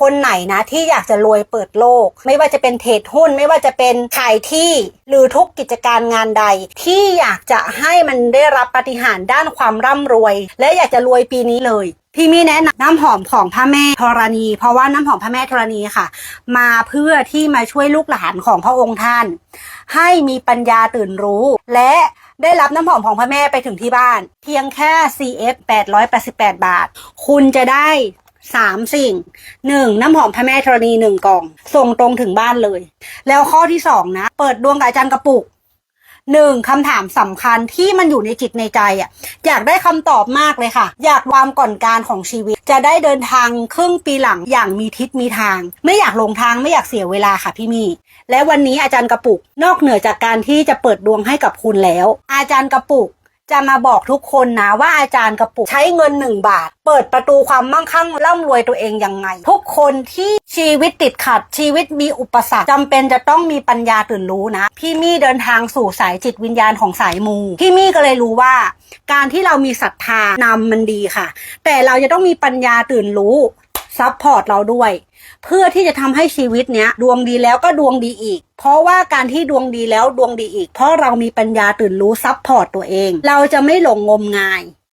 คนไหนนะที่อยากจะรวยเปิดโลก ไม่ว่าจะเป็นเทรดหุ้น ไม่ว่าจะเป็นขายที่ หรือทุกกิจการงานใด ที่อยากจะให้มันได้รับปาฏิหารย์ด้านความร่ำรวย และอยากจะรวยปีนี้เลยพี่มีแนะนำน้ำหอมของพระแม่ธรณี เพราะว่าน้ำหอมพระแม่ธรณีค่ะ มาเพื่อที่มาช่วยลูกหลานของพระองค์ท่าน ให้มีปัญญาตื่นรู้ และได้รับน้ำหอมของพระแม่ไปถึงที่บ้าน เพียงแค่ CF 888 บาท คุณจะได้ 3สิ่ง 1. น้ำหอมพระแม่ธรณี1กล่อง ส่งตรงถึงบ้านเลย แล้วข้อที่2นะ เปิดดวงกับอาจารย์กระปุกหนึ่งคำถามสำคัญที่มันอยู่ในจิตในใจอะ อยากได้คำตอบมากเลยค่ะ อยากวามก่อนการของชีวิต จะได้เดินทางครึ่งปีหลังอย่างมีทิศมีทาง ไม่อยากลงทางไม่อยากเสียเวลาค่ะพี่มี่และวันนี้อาจารย์กระปุก นอกเหนือจากการที่จะเปิดดวงให้กับคุณแล้ว อาจารย์กระปุก จะมาบอกทุกคนนะว่าอาจารย์กระปุกใช้เงินหนึ่งบาท เปิดประตูความมั่งคั่งร่ำรวยตัวเองยังไง ทุกคนที่ชีวิตติดขัดชีวิตมีอุปสรรคจำเป็นจะต้องมีปัญญาตื่นรู้นะ พี่มี่เดินทางสู่สายจิตวิญญาณของสายมู พี่มี่ก็เลยรู้ว่า การที่เรามีศรัทธานำมันดีค่ะ แต่เราจะต้องมีปัญญาตื่นรู้ ซัพพอร์ตเราด้วย เพื่อที่จะทำให้ชีวิตเนี้ย ดวงดีแล้วก็ดวงดีอีก เพราะว่าการที่ดวงดีแล้วดวงดีอีก เพราะเรามีปัญญาตื่นรู้ซัพพอร์ตตัวเอง เราจะไม่หลงงมงาย